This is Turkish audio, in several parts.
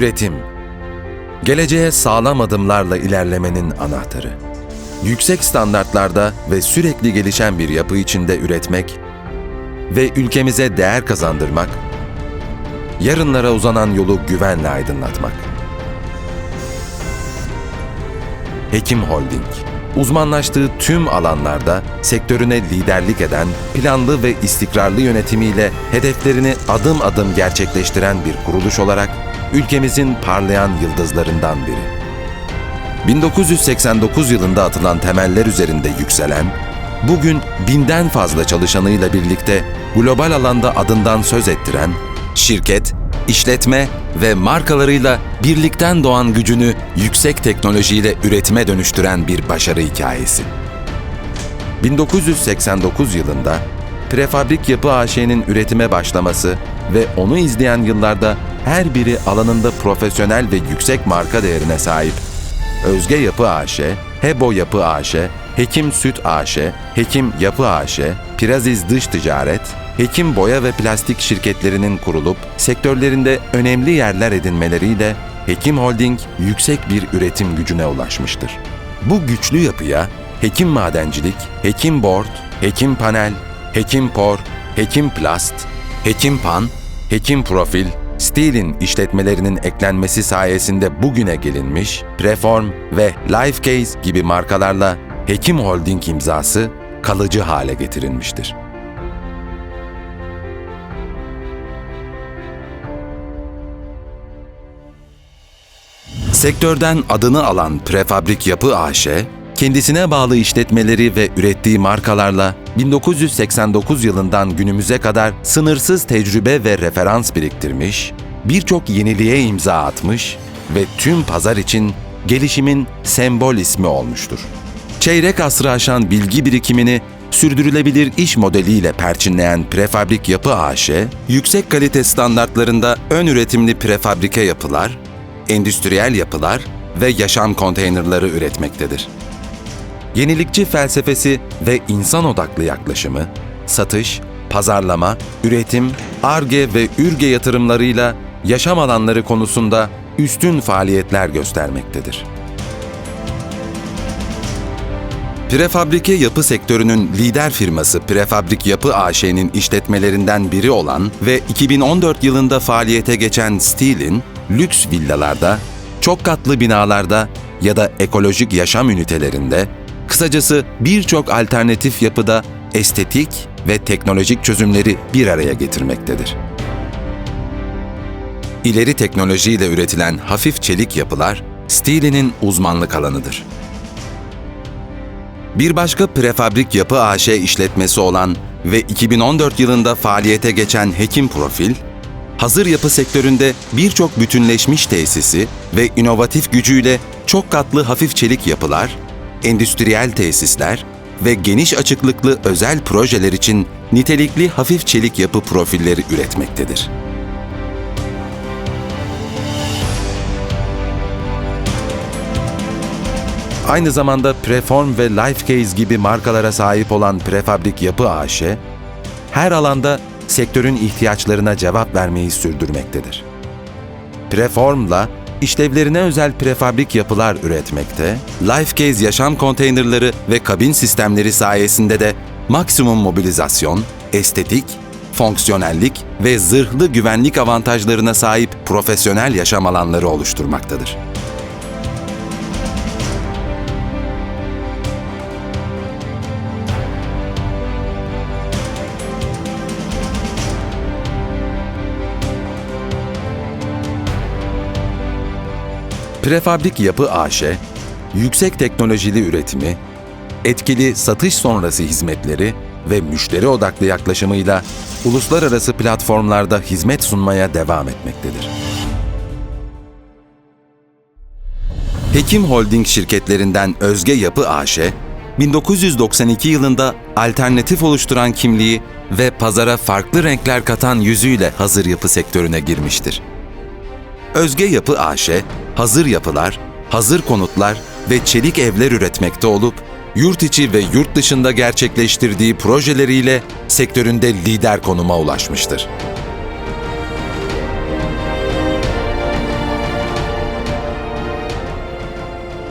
Üretim Geleceğe sağlam adımlarla ilerlemenin anahtarı. Yüksek standartlarda ve sürekli gelişen bir yapı içinde üretmek ve ülkemize değer kazandırmak, yarınlara uzanan yolu güvenle aydınlatmak. Hekim Holding, uzmanlaştığı tüm alanlarda sektörüne liderlik eden, planlı ve istikrarlı yönetimiyle hedeflerini adım adım gerçekleştiren bir kuruluş olarak ülkemizin parlayan yıldızlarından biri. 1989 yılında atılan temeller üzerinde yükselen, bugün binden fazla çalışanıyla birlikte global alanda adından söz ettiren, şirket, işletme ve markalarıyla birlikten doğan gücünü yüksek teknolojiyle üretime dönüştüren bir başarı hikayesi. 1989 yılında Prefabrik Yapı AŞ'nin üretime başlaması ve onu izleyen yıllarda her biri alanında profesyonel ve yüksek marka değerine sahip Özge Yapı AŞ, Hebo Yapı AŞ, Hekim Süt AŞ, Hekim Yapı AŞ, Piraziz Dış Ticaret, Hekim Boya ve Plastik şirketlerinin kurulup sektörlerinde önemli yerler edinmeleriyle Hekim Holding yüksek bir üretim gücüne ulaşmıştır. Bu güçlü yapıya Hekim Madencilik, Hekim Board, Hekim Panel, Hekim Por, Hekim Plast, Hekim Pan, Hekim Profil, Steel'in işletmelerinin eklenmesi sayesinde bugüne gelinmiş, Preform ve Lifecase gibi markalarla Hekim Holding imzası kalıcı hale getirilmiştir. Sektörden adını alan Prefabrik Yapı AŞ, kendisine bağlı işletmeleri ve ürettiği markalarla 1989 yılından günümüze kadar sınırsız tecrübe ve referans biriktirmiş, birçok yeniliğe imza atmış ve tüm pazar için gelişimin sembol ismi olmuştur. Çeyrek asrı aşan bilgi birikimini sürdürülebilir iş modeliyle perçinleyen Prefabrik Yapı AŞ, yüksek kalite standartlarında ön üretimli prefabrike yapılar, endüstriyel yapılar ve yaşam konteynerları üretmektedir. Yenilikçi felsefesi ve insan odaklı yaklaşımı, satış, pazarlama, üretim, ARGE ve ÜRGE yatırımlarıyla yaşam alanları konusunda üstün faaliyetler göstermektedir. Prefabrike yapı sektörünün lider firması Prefabrik Yapı AŞ'nin işletmelerinden biri olan ve 2014 yılında faaliyete geçen Steel'in lüks villalarda, çok katlı binalarda ya da ekolojik yaşam ünitelerinde, kısacası birçok alternatif yapıda estetik ve teknolojik çözümleri bir araya getirmektedir. İleri teknolojiyle üretilen hafif çelik yapılar, Steely'nin uzmanlık alanıdır. Bir başka prefabrik yapı AŞ işletmesi olan ve 2014 yılında faaliyete geçen Hekim Profil, hazır yapı sektöründe birçok bütünleşmiş tesisi ve inovatif gücüyle çok katlı hafif çelik yapılar, endüstriyel tesisler ve geniş açıklıklı özel projeler için nitelikli hafif çelik yapı profilleri üretmektedir. Aynı zamanda Preform ve Lifecase gibi markalara sahip olan Prefabrik Yapı AŞ, her alanda sektörün ihtiyaçlarına cevap vermeyi sürdürmektedir. Preform'la işlevlerine özel prefabrik yapılar üretmekte, Lifecase yaşam konteynerları ve kabin sistemleri sayesinde de maksimum mobilizasyon, estetik, fonksiyonellik ve zırhlı güvenlik avantajlarına sahip profesyonel yaşam alanları oluşturmaktadır. Prefabrik Yapı AŞ, yüksek teknolojili üretimi, etkili satış sonrası hizmetleri ve müşteri odaklı yaklaşımıyla uluslararası platformlarda hizmet sunmaya devam etmektedir. Hekim Holding şirketlerinden Özge Yapı AŞ, 1992 yılında alternatif oluşturan kimliği ve pazara farklı renkler katan yüzüyle hazır yapı sektörüne girmiştir. Özge Yapı AŞ, hazır yapılar, hazır konutlar ve çelik evler üretmekte olup, yurt içi ve yurt dışında gerçekleştirdiği projeleriyle sektöründe lider konuma ulaşmıştır.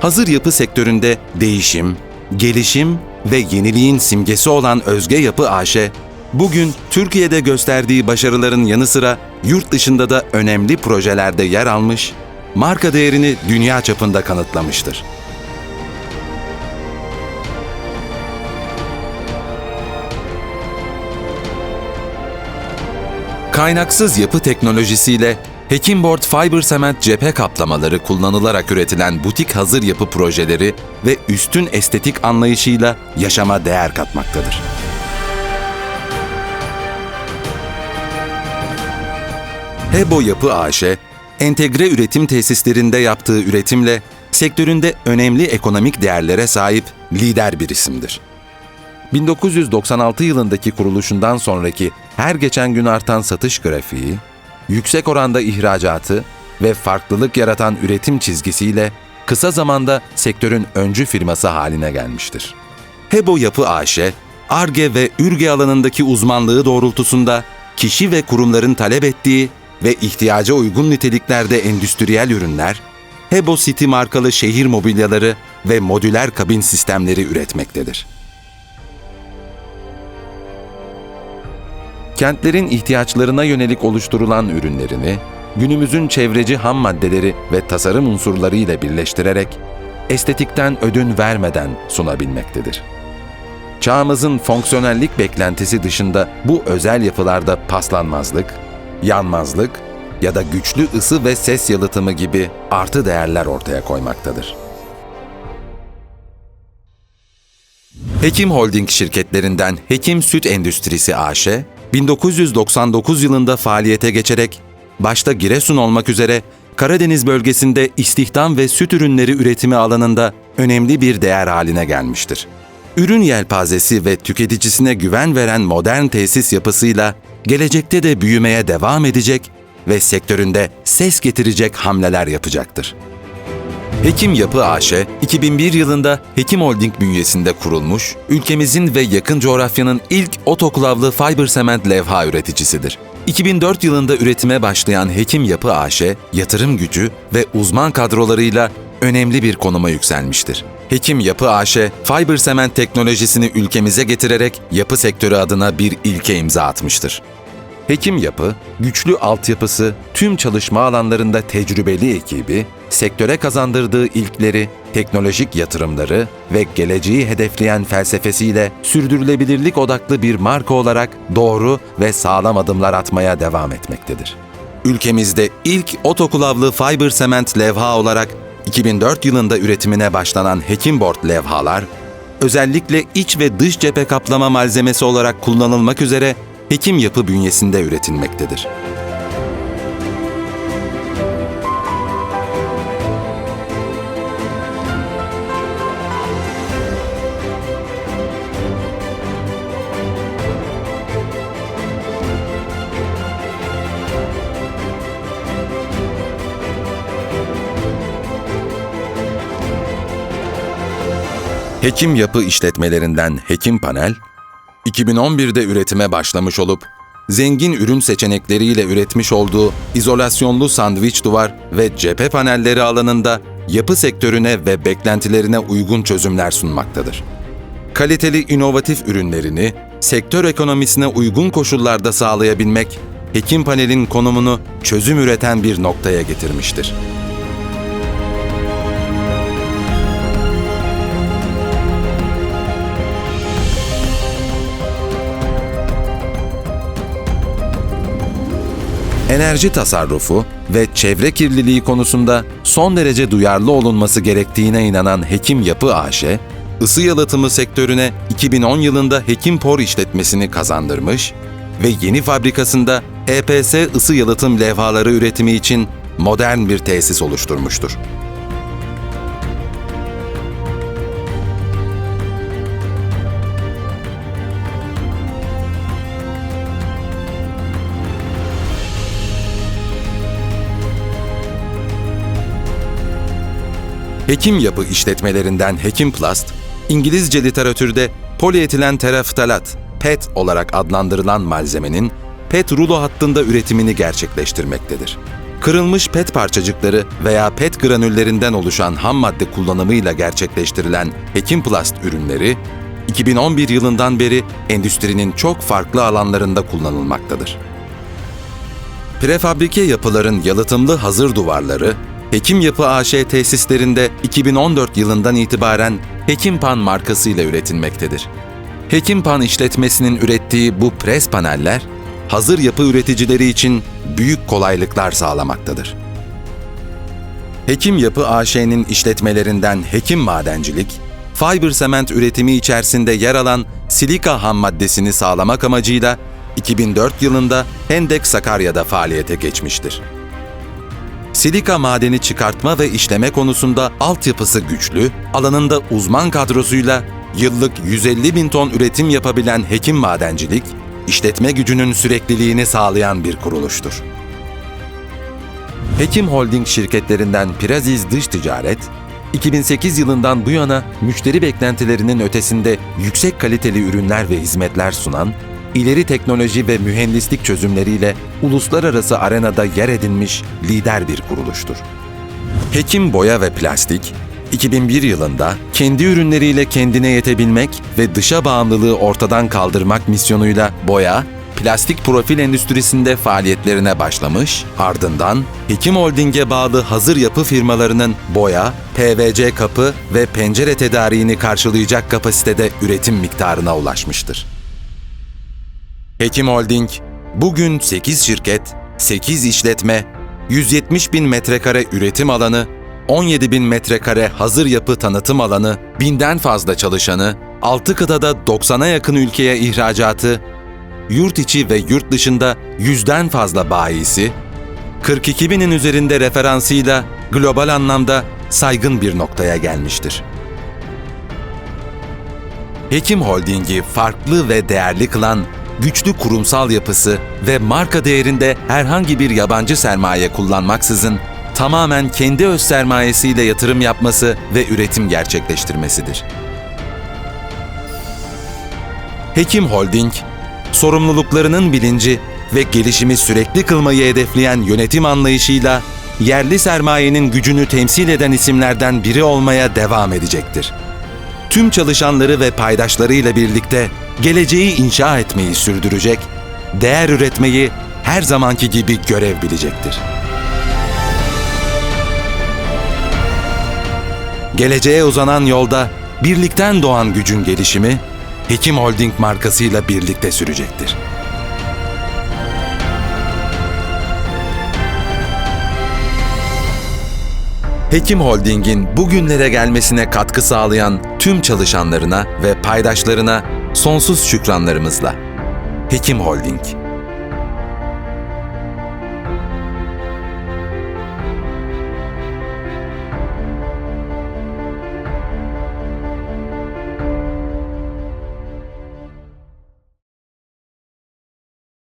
hazır yapı sektöründe değişim, gelişim ve yeniliğin simgesi olan Özge Yapı AŞ, bugün Türkiye'de gösterdiği başarıların yanı sıra yurt dışında da önemli projelerde yer almış, marka değerini dünya çapında kanıtlamıştır. Kaynaksız yapı teknolojisiyle Hekimboard Fiber Cement cephe kaplamaları kullanılarak üretilen butik hazır yapı projeleri ve üstün estetik anlayışıyla yaşama değer katmaktadır. Hebo Yapı AŞ, entegre üretim tesislerinde yaptığı üretimle sektöründe önemli ekonomik değerlere sahip lider bir isimdir. 1996 yılındaki kuruluşundan sonraki her geçen gün artan satış grafiği, yüksek oranda ihracatı ve farklılık yaratan üretim çizgisiyle kısa zamanda sektörün öncü firması haline gelmiştir. Hebo Yapı AŞ, ARGE ve ÜRGE alanındaki uzmanlığı doğrultusunda kişi ve kurumların talep ettiği ve ihtiyaca uygun niteliklerde endüstriyel ürünler, Hebo City markalı şehir mobilyaları ve modüler kabin sistemleri üretmektedir. kentlerin ihtiyaçlarına yönelik oluşturulan ürünlerini günümüzün çevreci ham maddeleri ve tasarım unsurları ile birleştirerek estetikten ödün vermeden sunabilmektedir. Çağımızın fonksiyonellik beklentisi dışında bu özel yapılarda paslanmazlık, yanmazlık ya da güçlü ısı ve ses yalıtımı gibi artı değerler ortaya koymaktadır. Hekim Holding şirketlerinden Hekim Süt Endüstrisi AŞ, 1999 yılında faaliyete geçerek başta Giresun olmak üzere Karadeniz bölgesinde istihdam ve süt ürünleri üretimi alanında önemli bir değer haline gelmiştir. Ürün yelpazesi ve tüketicisine güven veren modern tesis yapısıyla gelecekte de büyümeye devam edecek ve sektöründe ses getirecek hamleler yapacaktır. Hekim Yapı AŞ, 2001 yılında Hekim Holding bünyesinde kurulmuş, ülkemizin ve yakın coğrafyanın ilk otoklavlı fiber sement levha üreticisidir. 2004 yılında üretime başlayan Hekim Yapı AŞ, yatırım gücü ve uzman kadrolarıyla önemli bir konuma yükselmiştir. Hekim Yapı AŞ, fiber sement teknolojisini ülkemize getirerek yapı sektörü adına bir ilke imza atmıştır. Hekim Yapı, güçlü altyapısı, tüm çalışma alanlarında tecrübeli ekibi, sektöre kazandırdığı ilkleri, teknolojik yatırımları ve geleceği hedefleyen felsefesiyle sürdürülebilirlik odaklı bir marka olarak doğru ve sağlam adımlar atmaya devam etmektedir. Ülkemizde ilk otokulavlı fiber sement levha olarak 2004 yılında üretimine başlanan Hekimboard levhalar, özellikle iç ve dış cephe kaplama malzemesi olarak kullanılmak üzere Hekim Yapı bünyesinde üretilmektedir. Hekim Yapı işletmelerinden Hekim Panel, 2011'de üretime başlamış olup, zengin ürün seçenekleriyle üretmiş olduğu izolasyonlu sandviç duvar ve cephe panelleri alanında yapı sektörüne ve beklentilerine uygun çözümler sunmaktadır. Kaliteli inovatif ürünlerini sektör ekonomisine uygun koşullarda sağlayabilmek, Hekim Panel'in konumunu çözüm üreten bir noktaya getirmiştir. Enerji tasarrufu ve çevre kirliliği konusunda son derece duyarlı olunması gerektiğine inanan Hekim Yapı AŞ, ısı yalıtımı sektörüne 2010 yılında Hekim Por işletmesini kazandırmış ve yeni fabrikasında EPS ısı yalıtım levhaları üretimi için modern bir tesis oluşturmuştur. Hekim yapı işletmelerinden Hekimplast, İngilizce literatürde polietilen teraftalat, PET olarak adlandırılan malzemenin PET rulo hattında üretimini gerçekleştirmektedir. kırılmış pet parçacıkları veya pet granüllerinden oluşan ham madde kullanımıyla gerçekleştirilen Hekimplast ürünleri, 2011 yılından beri endüstrinin çok farklı alanlarında kullanılmaktadır. Prefabrike yapıların yalıtımlı hazır duvarları, Hekim Yapı AŞ tesislerinde 2014 yılından itibaren Hekimpan markasıyla üretilmektedir. Hekimpan işletmesinin ürettiği bu pres paneller, hazır yapı üreticileri için büyük kolaylıklar sağlamaktadır. Hekim Yapı AŞ'nin işletmelerinden Hekim Madencilik, fiber sement üretimi içerisinde yer alan silika ham maddesini sağlamak amacıyla 2004 yılında Hendek Sakarya'da faaliyete geçmiştir. Silika madeni çıkartma ve işleme konusunda altyapısı güçlü, alanında uzman kadrosuyla yıllık 150 bin ton üretim yapabilen Hekim Madencilik, işletme gücünün sürekliliğini sağlayan bir kuruluştur. Hekim Holding şirketlerinden Piraziz Dış Ticaret, 2008 yılından bu yana müşteri beklentilerinin ötesinde yüksek kaliteli ürünler ve hizmetler sunan, ileri teknoloji ve mühendislik çözümleriyle uluslararası arenada yer edinmiş lider bir kuruluştur. Hekim Boya ve Plastik, 2001 yılında kendi ürünleriyle kendine yetebilmek ve dışa bağımlılığı ortadan kaldırmak misyonuyla boya, plastik profil endüstrisinde faaliyetlerine başlamış, ardından Hekim Holding'e bağlı hazır yapı firmalarının boya, PVC kapı ve pencere tedariğini karşılayacak kapasitede üretim miktarına ulaşmıştır. Hekim Holding, bugün 8 şirket, 8 işletme, 170 bin metrekare üretim alanı, 17 bin metrekare hazır yapı tanıtım alanı, binden fazla çalışanı, 6 kıtada 90'a yakın ülkeye ihracatı, yurt içi ve yurt dışında yüzden fazla bayisi, 42 binin üzerinde referansıyla global anlamda saygın bir noktaya gelmiştir. Hekim Holding'i farklı ve değerli kılan güçlü kurumsal yapısı ve marka değerinde herhangi bir yabancı sermaye kullanmaksızın tamamen kendi öz sermayesiyle yatırım yapması ve üretim gerçekleştirmesidir. Hekim Holding, sorumluluklarının bilinci ve gelişimi sürekli kılmayı hedefleyen yönetim anlayışıyla yerli sermayenin gücünü temsil eden isimlerden biri olmaya devam edecektir. Tüm çalışanları ve paydaşlarıyla birlikte geleceği inşa etmeyi sürdürecek, değer üretmeyi her zamanki gibi görev bilecektir. Geleceğe uzanan yolda birlikten doğan gücün gelişimi Hekim Holding markasıyla birlikte sürecektir. Hekim Holding'in bugünlere gelmesine katkı sağlayan tüm çalışanlarına ve paydaşlarına sonsuz şükranlarımızla. Hekim Holding